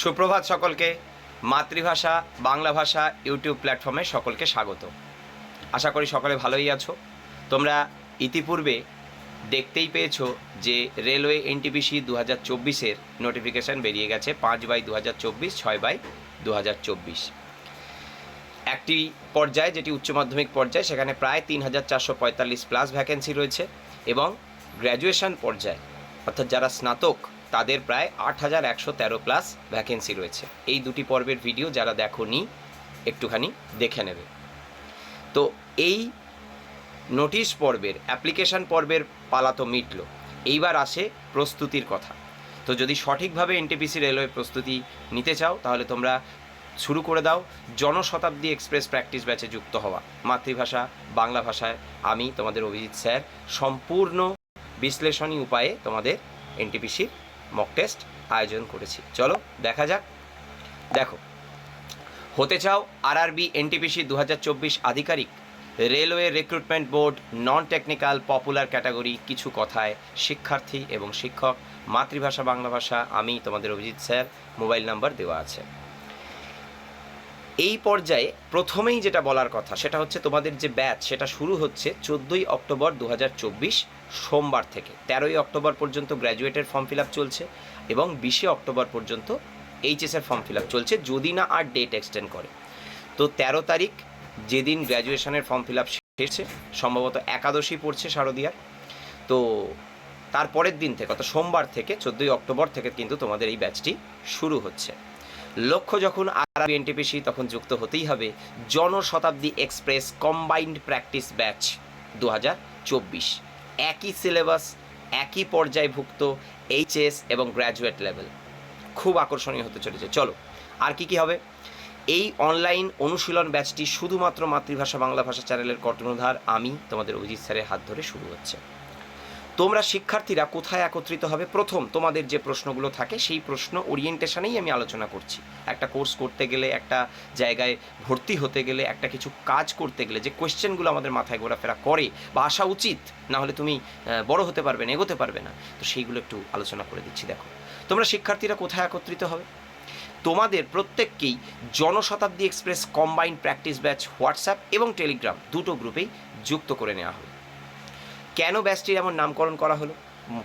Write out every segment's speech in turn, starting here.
সুপ্রভাত সকলকে। মাতৃভাষা, বাংলা ভাষা ইউটিউব প্ল্যাটফর্মে সকলকে স্বাগত। আশা করি সকলে ভালোই আছো। তোমরা ইতিপূর্বে দেখতেই পেয়েছ যে রেলওয়ে এনটিপিসি দু হাজার চব্বিশের নোটিফিকেশান বেরিয়ে গেছে পাঁচ বাই দু হাজার চব্বিশ, ছয় বাই দু হাজার চব্বিশ। একটি পর্যায়ে, যেটি উচ্চ মাধ্যমিক পর্যায়ে, সেখানে প্রায় তিন হাজার চারশো পঁয়তাল্লিশ প্লাস ভ্যাকেন্সি রয়েছে এবং গ্র্যাজুয়েশন পর্যায়ে, অর্থাৎ যারা স্নাতক তাদের প্রায় আট হাজার একশো তেরো প্লাস ভ্যাকেন্সি রয়েছে। এই দুটি পর্বের ভিডিও যারা দেখোনি, একটুখানি দেখে নেবে। তো এই নোটিশ পর্বের অ্যাপ্লিকেশন পর্বের পালা তো মিটল। এইবার আসে প্রস্তুতির কথা। তো যদি সঠিকভাবে এনটিপিসি রেলওয়ে প্রস্তুতি নিতে চাও, তাহলে তোমরা শুরু করে দাও। জনশতাব্দী এক্সপ্রেস প্র্যাকটিস ব্যাচে যুক্ত হওয়া। মাতৃভাষা, বাংলা ভাষায় আমি তোমাদের অভিজিৎ স্যার, সম্পূর্ণ বিশ্লেষণী উপায়ে তোমাদের এনটিপিসির মক টেস্ট আয়োজন করেছি। চলো, দেখা যাক। দেখো, হতে চাও আরআরবি এনটিপিসি দু হাজার চব্বিশ আধিকারিক, railway recruitment board non technical popular category কিছু কথায় শিক্ষার্থী এবং শিক্ষক, মাতৃভাষা, বাংলা ভাষা, আমি তোমাদের অভিজিৎ স্যার মোবাইল নাম্বার দেওয়া আছে। এই পর্যায়ে প্রথমেই যেটা বলার কথা, সেটা হচ্ছে তোমাদের যে ব্যাচ, সেটা শুরু হচ্ছে চোদ্দোই অক্টোবর দু হাজার চব্বিশ সোমবার থেকে। তেরোই অক্টোবর পর্যন্ত গ্র্যাজুয়েটের ফর্ম ফিল চলছে এবং বিশে অক্টোবর পর্যন্ত এইচএসের ফর্ম ফিল চলছে, যদি না আর ডেট এক্সটেন্ড করে। তো তেরো তারিখ যেদিন গ্র্যাজুয়েশনের ফর্ম ফিল আপ শেষে, সম্ভবত একাদশী পড়ছে শারদীয়ার তো তারপরের দিন থেকে, অর্থাৎ সোমবার থেকে, চোদ্দোই অক্টোবর থেকে কিন্তু তোমাদের এই ব্যাচটি শুরু হচ্ছে। লক্ষ্য যখন আর এনটিপিসি তখন যুক্ত হতেই হবে Janshatabdi express combined practice batch দু চব্বিশ। একই সিলেবাস, একই পর্যায়ভুক্ত এইচএস এবং গ্র্যাজুয়েট লেভেল। খুব আকর্ষণীয় হতে চলেছে। চলো, আর কি কি হবে? এই অনলাইন অনুশীলন ব্যাচটি শুধুমাত্র মাতৃভাষা বাংলা ভাষা চ্যানেলের কর্তনধার আমি, তোমাদের অভিজিৎ স্যারের হাত ধরে শুরু হচ্ছে। তোমরা শিক্ষার্থীরা কোথায় একত্রিত হবে? প্রথম তোমাদের যে প্রশ্নগুলো থাকে, সেই প্রশ্ন ওরিয়েন্টেশনেই আমি আলোচনা করছি। একটা কোর্স করতে গেলে, একটা জায়গায় ভর্তি হতে গেলে, একটা কিছু কাজ করতে গেলে, যে কোয়েশ্চেনগুলো আমাদের মাথায় ঘোরাফেরা করে বা আসা উচিত না হলে তুমি বড় হতে পারবে না, এগোতে পারবে না। তো সেইগুলো একটু আলোচনা করে দিচ্ছি, দেখো। তোমরা শিক্ষার্থীরা কোথায় একত্রিত হবে? তোমাদের প্রত্যেককেই Janshatabdi express combined practice batch, WhatsApp এবং টেলিগ্রাম দুটো গ্রুপেই যুক্ত করে নেওয়া হবে। কেন ব্যাচটির এমন নামকরণ করা হলো?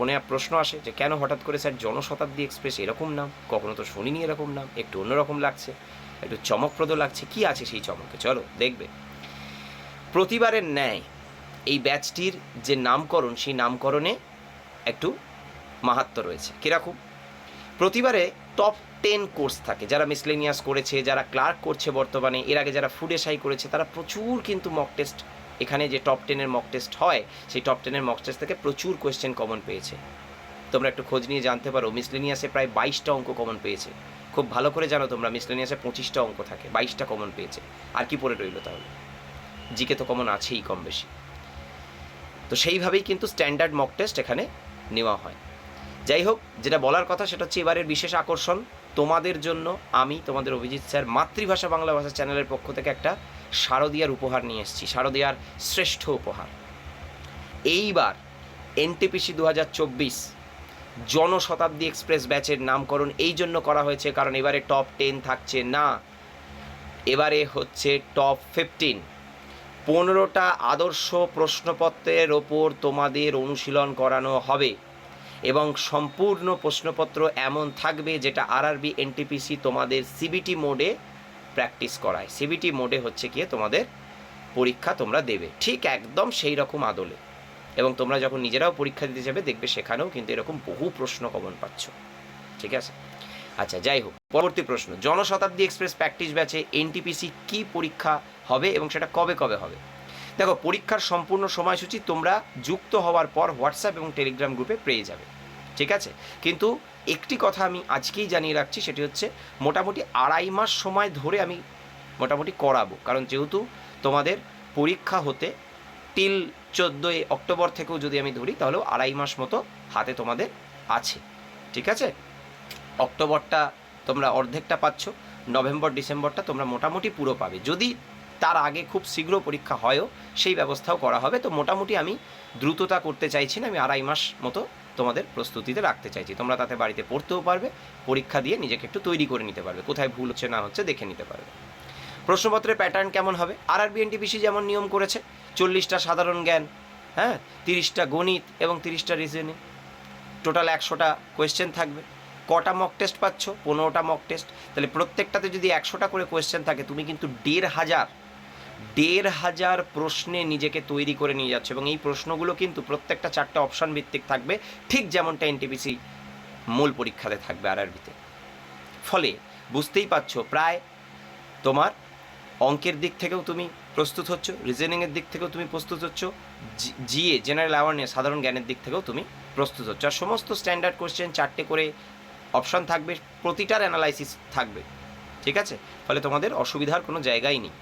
মনে প্রশ্ন আসে যে, কেন হঠাৎ করে স্যার জনশতাব্দী এক্সপ্রেস এরকম নাম? কখনো তো শুনিনি এরকম নাম। একটু অন্যরকম লাগছে। একটু চমকপ্রদ লাগছে। কি আছে সেই চমকে? চলো, দেখবে। প্রতিবারের ন্যায় এই ব্যাচটির যে নামকরণ, সেই নামকরণে একটু মাহাত্ম রয়েছে। কীরকম? প্রতিবারে টপ টেন কোর্স থাকে। যারা মিসলেনিয়াস করেছে, যারা ক্লার্ক করছে বর্তমানে, এর আগে যারা ফুড এসাই করেছে, তারা প্রচুর কিন্তু মক টেস্ট এখানে যে টপ টেনের মক টেস্ট হয়, সেই টপ টেনের মক টেস্ট থেকে প্রচুর কোয়েশ্চেন কমন পেয়েছে। তোমরা একটু খোঁজ নিয়ে জানতে পারো মিসলেনিয়াসে প্রায় বাইশটা অঙ্ক কমন পেয়েছে। খুব ভালো করে জানো তোমরা মিসলেনিয়াসে পঁচিশটা অঙ্ক থাকে, বাইশটা কমন পেয়েছে। আর কি পড়ে রইল তাহলে? জিকে তো কমন আছেই কম বেশি। তো সেইভাবেই কিন্তু স্ট্যান্ডার্ড মক টেস্ট এখানে নেওয়া হয়। যাই হোক, যেটা বলার কথা সেটা হচ্ছে এবারের বিশেষ আকর্ষণ। তোমাদের জন্য আমি, তোমাদের অভিজিৎ স্যার, মাতৃভাষা বাংলা ভাষা চ্যানেলের পক্ষ থেকে একটা শারদীয়ার উপহার নিয়ে এসেছি, শারদিয়ার শ্রেষ্ঠ উপহার। এইবার এনটিপিসি দু হাজার চব্বিশ জনশতাব্দী এক্সপ্রেস ব্যাচের নামকরণ এই জন্য করা হয়েছে, কারণ এবারে টপ টেন থাকছে না। এবারে হচ্ছে টপ ফিফটিন পনেরোটা আদর্শ প্রশ্নপত্রের ওপর তোমাদের অনুশীলন করানো হবে এবং সম্পূর্ণ প্রশ্নপত্র এমন থাকবে যেটা আরআরবি এনটিপিসি তোমাদের সিবিটি মোডে প্র্যাকটিস করায়। সিবিটি মোডে হচ্ছে গিয়ে তোমাদের পরীক্ষা তোমরা দেবে। ঠিক একদম সেই রকম আদলে। এবং তোমরা যখন নিজেরাও পরীক্ষা দিতে যাবে, দেখবে সেখানেও কিন্তু এরকম বহু প্রশ্ন কমন পাচ্ছ। ঠিক আছে? আচ্ছা যাই হোক। পরবর্তী প্রশ্ন। জনশতাব্দী এক্সপ্রেস প্র্যাকটিস ব্যাচে এনটিপিসি কি পরীক্ষা হবে এবং সেটা কবে কবে হবে? দেখো, পরীক্ষার সম্পূর্ণ সময়সূচি তোমরা যুক্ত হওয়ার পর হোয়াটসঅ্যাপ এবং টেলিগ্রাম গ্রুপে পেয়ে যাবে। ঠিক আছে? কিন্তু একটি কথা আমি আজকেই জানিয়ে রাখছি, সেটি হচ্ছে মোটামুটি আড়াই মাস সময় ধরে আমি মোটামুটি করাবো। কারণ যেহেতু তোমাদের পরীক্ষা হতে টিল চোদ্দোই অক্টোবর থেকেও যদি আমি ধরি, তাহলেও আড়াই মাস মতো হাতে তোমাদের আছে। ঠিক আছে? অক্টোবরটা তোমরা অর্ধেকটা পাচ্ছ, নভেম্বর, ডিসেম্বরটা তোমরা মোটামুটি পুরো পাবে। যদি তার আগে খুব শীঘ্র পরীক্ষা হয়ও, সেই ব্যবস্থাও করা হবে। তো মোটামুটি আমি দ্রুততা করতে চাইছি না, আমি আড়াই মাস মতো তোমাদের প্রস্তুতিতে রাখতে চাইছি। তোমরা তাতে বাড়িতে পড়তেও পারবে, পরীক্ষা দিয়ে নিজেকে একটু তৈরি করে নিতে পারবে। কোথায় ভুল হচ্ছে না হচ্ছে দেখে নিতে পারবে। প্রশ্নপত্রের প্যাটার্ন কেমন হবে? আর আর বিএনটিপিসি যেমন নিয়ম করেছে, চল্লিশটা সাধারণ জ্ঞান হ্যাঁ তিরিশটা গণিত এবং তিরিশটা রিজনিং টোটাল একশোটা কোয়েশ্চেন থাকবে। কটা মক টেস্ট পাচ্ছ? পনেরোটা মক টেস্ট তাহলে প্রত্যেকটাতে যদি একশোটা করে কোয়েশ্চেন থাকে, তুমি কিন্তু দেড় হাজার দেড় হাজার প্রশ্নে নিজেকে তৈরি করে নিয়ে যাচ্ছে এবং এই প্রশ্নগুলো কিন্তু প্রত্যেকটা চারটে অপশন ভিত্তিক থাকবে। ঠিক যেমনটা এনটিপিসি মূল পরীক্ষাতে থাকবে আরআরবিতে ফলে বুঝতেই পারছ, প্রায় তোমার অঙ্কের দিক থেকেও তুমি প্রস্তুত হচ্ছ রিজনিংয়ের দিক থেকেও তুমি প্রস্তুত হচ্ছ জিএ জেনারেল অ্যাওয়ারনেস সাধারণ জ্ঞানের দিক থেকেও তুমি প্রস্তুত হচ্ছ। আর সমস্ত স্ট্যান্ডার্ড কোশ্চেন চারটে করে অপশান থাকবে, প্রতিটার অ্যানালাইসিস থাকবে। ঠিক আছে? ফলে তোমাদের অসুবিধার কোনো জায়গাই নেই।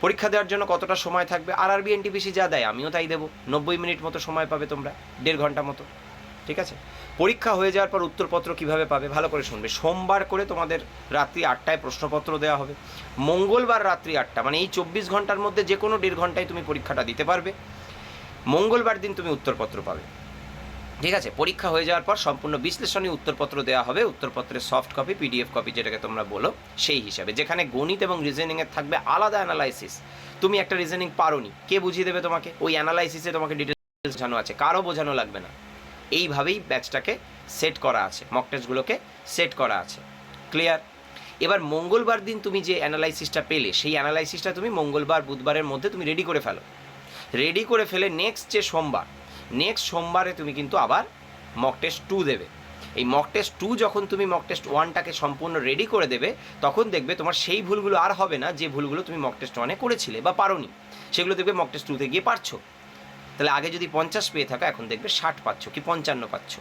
পরীক্ষা দেওয়ার জন্য কতটা সময় থাকবে? আর আরবি এনটিপিসি যা দেয়, আমিও তাই দেবো। নব্বই মিনিট মতো সময় পাবে তোমরা, দেড় ঘণ্টা মতো। ঠিক আছে? পরীক্ষা হয়ে যাওয়ার পর উত্তরপত্র কীভাবে পাবে, ভালো করে শুনবে। সোমবার করে তোমাদের রাত্রি আটটায় প্রশ্নপত্র দেওয়া হবে। মঙ্গলবার রাত্রি আটটা মানে এই চব্বিশ ঘণ্টার মধ্যে যে কোনো দেড় ঘন্টায় তুমি পরীক্ষাটা দিতে পারবে। মঙ্গলবার দিন তুমি উত্তরপত্র পাবে। ঠিক আছে, পরীক্ষা হয়ে যাওয়ার পর সম্পূর্ণ বিশ্লেষণী উত্তরপত্র দেওয়া হবে। উত্তরপত্রের সফট কপি পিডিএফ কপি যেটাকে তোমরা বলো, সেই হিসাবে। যেখানে গণিত এবং রিজনিংয়ের থাকবে আলাদা অ্যানালাইসিস তুমি একটা রিজনিং পারোনি, কে বুঝিয়ে দেবে তোমাকে? ওই অ্যানালাইসিসে তোমাকে ডিটেলস বোঝানো আছে, কারও বোঝানো লাগবে না। এইভাবেই ব্যাচটাকে সেট করা আছে মক টেস্টগুলোকে সেট করা আছে। ক্লিয়ার এবার মঙ্গলবার দিন তুমি যে অ্যানালাইসিসটা পেলে, সেই অ্যানালাইসিসটা তুমি মঙ্গলবার, বুধবারের মধ্যে তুমি রেডি করে ফেলো। রেডি করে ফেলে নেক্সট যে সোমবার নেক্সট সোমবারে তুমি কিন্তু আবার মক টেস্ট টু দেবে। এই মক টেস্ট টু যখন তুমি মক টেস্ট ওয়ানটাকে সম্পূর্ণ রেডি করে দেবে, তখন দেখবে তোমার সেই ভুলগুলো আর হবে না, যে ভুলগুলো তুমি মক টেস্ট ওয়ানে করেছিলে বা পারোনি, সেগুলো দেখবে মক টেস্ট টুতে গিয়ে পারছ। তাহলে আগে যদি পঞ্চাশ পেয়ে থাকা, এখন দেখবে ষাট পাচ্ছ কি পঞ্চান্ন পাচ্ছ।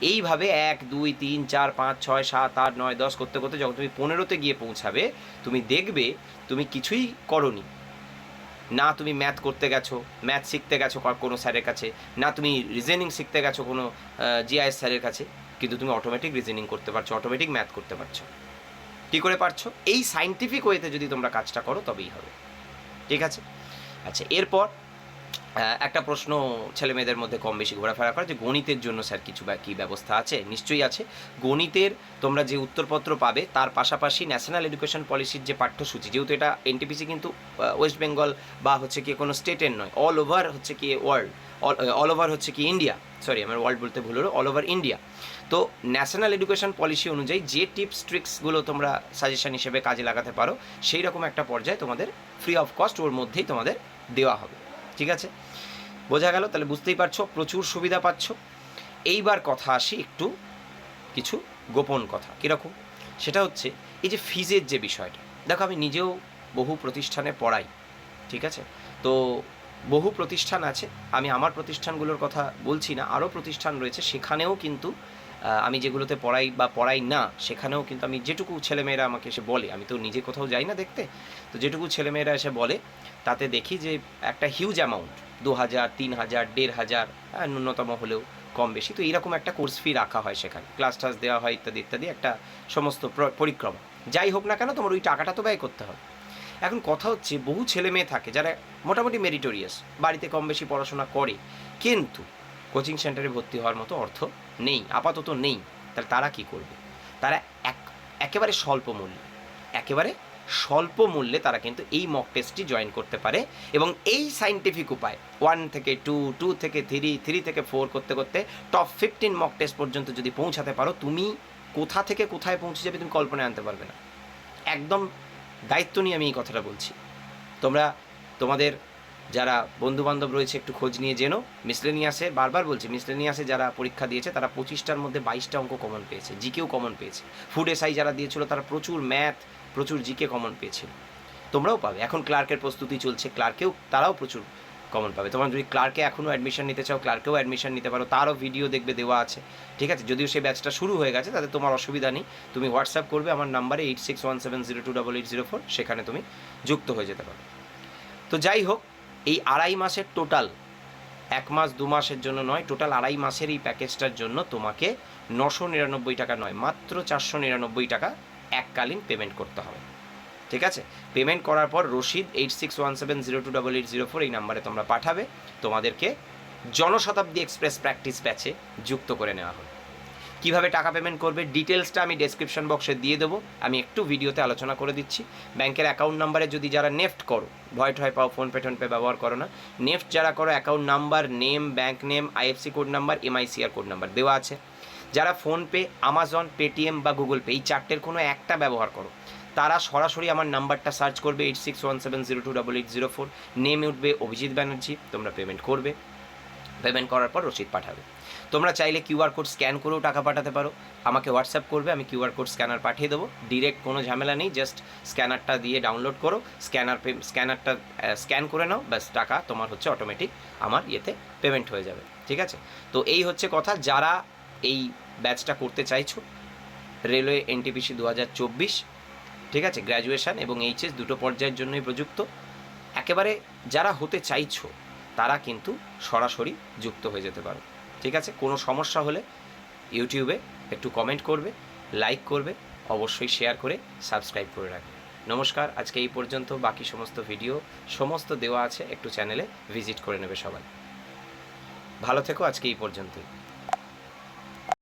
এইভাবে এক, দুই, তিন, চার, পাঁচ, ছয়, সাত, আট, নয়, দশ করতে করতে যখন তুমি পনেরোতে গিয়ে পৌঁছাবে, তুমি দেখবে তুমি কিছুই করনি। না তুমি ম্যাথ করতে গেছো ম্যাথ শিখতে গেছো কোনো স্যারের কাছে, না তুমি রিজেনিং শিখতে গেছো কোনো জিআইএস স্যারের কাছে, কিন্তু তুমি অটোমেটিক রিজেনিং করতে পারছ অটোমেটিক ম্যাথ করতে পারছ। কী করে পারছ? এই সাইন্টিফিক ওয়েতে যদি তোমরা কাজটা করো, তবেই হবে। ঠিক আছে? আচ্ছা এরপর একটা প্রশ্ন ছেলে মেয়েদের মধ্যে কম বেশি ঘোরাফেরা করে যে গণিতের জন্য স্যার কিছু বা কী ব্যবস্থা আছে? নিশ্চয়ই আছে। গণিতের তোমরা যে উত্তরপত্র পাবে, তার পাশাপাশি ন্যাশনাল এডুকেশন পলিসির যে পাঠ্যসূচি, যেহেতু এটা এনটিপিসি কিন্তু ওয়েস্ট বেঙ্গল বা হচ্ছে কি কোনো স্টেটের নয় অল ওভার হচ্ছে কি ওয়ার্ল্ড অল ওভার হচ্ছে কি ইন্ডিয়া সরি আমার ওয়ার্ল্ড বলতে ভুল হলো অল ওভার ইন্ডিয়া তো ন্যাশনাল এডুকেশন পলিসি অনুযায়ী যে টিপস ট্রিক্সগুলো তোমরা সাজেশন হিসেবে কাজে লাগাতে পারো সেই রকম একটা পর্যায়ে তোমাদের ফ্রি অফ কস্ট ওর মধ্যেই তোমাদের দেওয়া হবে। ঠিক আছে? বোঝা গেল? তাহলে বুঝতেই পারছ, প্রচুর সুবিধা পাচ্ছ। এইবার কথা আসি একটু কিছু গোপন কথা। কীরকম? সেটা হচ্ছে, এই যে ফিজের যে বিষয়টা, দেখো আমি নিজেও বহু প্রতিষ্ঠানে পড়াই, ঠিক আছে? তো বহু প্রতিষ্ঠান আছে, আমি আমার প্রতিষ্ঠানগুলোর কথা বলছি না, আরও প্রতিষ্ঠান রয়েছে, সেখানেও কিন্তু আমি যেগুলোতে পড়াই বা পড়াই না সেখানেও কিন্তু আমি যেটুকু ছেলেমেয়েরা আমাকে এসে বলে আমি তো নিজে কোথাও যাই না দেখতে তো যেটুকু ছেলেমেয়েরা এসে বলে তাতে দেখি যে একটা হিউজ অ্যামাউন্ট দু হাজার তিন হাজার দেড় হাজার হ্যাঁ, ন্যূনতম হলেও কম বেশি। তো এইরকম একটা কোর্স ফি রাখা হয় সেখানে ক্লাস টাস দেওয়া হয় ইত্যাদি ইত্যাদি একটা সমস্ত পরিক্রমা। যাই হোক না কেন তোমার ওই টাকাটা তো ব্যয় করতে হবে। এখন কথা হচ্ছে বহু ছেলে মেয়ে থাকে যারা মোটামুটি মেরিটোরিয়াস বাড়িতে কম বেশি পড়াশোনা করে কিন্তু কোচিং সেন্টারে ভর্তি হওয়ার মতো অর্থ নেই, আপাতত নেই। তাহলে তারা কি করবে? তারা এক, একেবারে স্বল্প মূল্যে, একেবারে স্বল্প মূল্যে তারা কিন্তু এই মক টেস্টটি জয়েন করতে পারে এবং এই সাইন্টিফিক উপায় ওয়ান থেকে টু টু থেকে থ্রি থ্রি থেকে ফোর করতে করতে টপ ফিফটিন মক টেস্ট পর্যন্ত যদি পৌঁছাতে পারো, তুমি কোথা থেকে কোথায় পৌঁছে যাবে তুমি কল্পনায় আনতে পারবে না। একদম দায়িত্ব নিয়ে আমি এই কথাটা বলছি। তোমরা তোমাদের যারা বন্ধু বান্ধব রয়েছে, একটু খোঁজ নিয়ে জেনো। মিসলেনিয়াসে, বারবার বলছি, মিসলেনিয়াসে যারা পরীক্ষা দিয়েছে, তারা পঁচিশটার মধ্যে বাইশটা অঙ্ক কমন পেয়েছে, জিকেও কমন পেয়েছে। ফুড এসআই যারা দিয়েছিল, তারা প্রচুর ম্যাথ প্রচুর জিকে কমন পেয়েছিল। তোমরাও পাবে। এখন ক্লার্কের প্রস্তুতি চলছে। ক্লার্কেও তারাও প্রচুর কমন পাবে। তোমার যদি ক্লার্কে এখনও অ্যাডমিশন নিতে চাও ক্লার্কেও অ্যাডমিশন নিতে পারো। তারও ভিডিও দেখবে, দেওয়া আছে। ঠিক আছে? যদিও সেই ব্যাচটা শুরু হয়ে গেছে, তাতে তোমার অসুবিধা নেই। তুমি হোয়াটসঅ্যাপ করবে, আমার নাম্বারে eight six one seven zero two double eight zero four সেখানে তুমি যুক্ত হয়ে যেতে পারো। তো যাই হোক এই আড়াই মাসের টোটাল এক মাস, দু মাসের জন্য নয় টোটাল আড়াই মাসের এই প্যাকেজটার জন্য তোমাকে নশো নিরানব্বই টাকা নয়, মাত্র চারশো নিরানব্বই টাকা এককালীন পেমেন্ট করতে হবে। ঠিক আছে? পেমেন্ট করার পর রসিদ eight six one seven zero two double eight zero four এই নাম্বারে তোমরা পাঠাবে। তোমাদেরকে জনশতাব্দী এক্সপ্রেস প্র্যাকটিস ব্যাচে যুক্ত করে নেওয়া হলো কীভাবে টাকা পেমেন্ট করবে ডিটেলসটা আমি ডেসক্রিপশন বক্সে দিয়ে দেবো। আমি একটু ভিডিওতে আলোচনা করে দিচ্ছি। ব্যাংকের অ্যাকাউন্ট নাম্বারে যদি যারা নেফট করো, ভয় ঠয় পাও ফোনপে টোনপে ব্যবহার করো না। নেফট যারা করো account number name bank name IFSC code number MICR code number দেওয়া আছে। যারা ফোনপে আমাজন পেটিএম বা গুগল পে এই চারটের কোনো একটা ব্যবহার করো। তারা সরাসরি আমার নাম্বারটা সার্চ করবে eight six one seven zero two double eight zero four নেমে উঠবে অভিজিৎ ব্যানার্জি, তোমরা পেমেন্ট করবে। পেমেন্ট করার পর রসিদ পাঠাবে। তোমরা চাইলে কিউআর কোড স্ক্যান করেও টাকা পাঠাতে পারো। আমাকে হোয়াটসঅ্যাপ করবে, আমি কিউআর কোড স্ক্যানার পাঠিয়ে দেবো। ডিরেক্ট কোনো ঝামেলা নেই জাস্ট স্ক্যানারটা দিয়ে ডাউনলোড করো। স্ক্যানার পে স্ক্যানারটা স্ক্যান করে নাও, ব্যাস, টাকা তোমার হচ্ছে অটোমেটিক আমার ইয়েতে পেমেন্ট হয়ে যাবে, ঠিক আছে? তো এই হচ্ছে কথা, যারা এই ব্যাচটা করতে চাইছো, রেলওয়ে এনটিপিসি দু হাজার চব্বিশ, ঠিক আছে? গ্র্যাজুয়েশন এবং এইচএস দুটো পর্যায়ের জন্যই প্রযুক্ত। একেবারে যারা হতে চাইছো, তারা কিন্তু সরাসরি যুক্ত হয়ে যেতে পারো। ঠিক আছে? কোনো সমস্যা হলে ইউটিউবে একটু কমেন্ট করবে লাইক করবে, অবশ্যই শেয়ার করে সাবস্ক্রাইব করে রাখবে। নমস্কার, আজকে এই পর্যন্ত। বাকি সমস্ত ভিডিও সমস্ত দেওয়া আছে, একটু চ্যানেলে ভিজিট করে নেবে সবাই। ভালো থেকো, আজকে এই পর্যন্তই।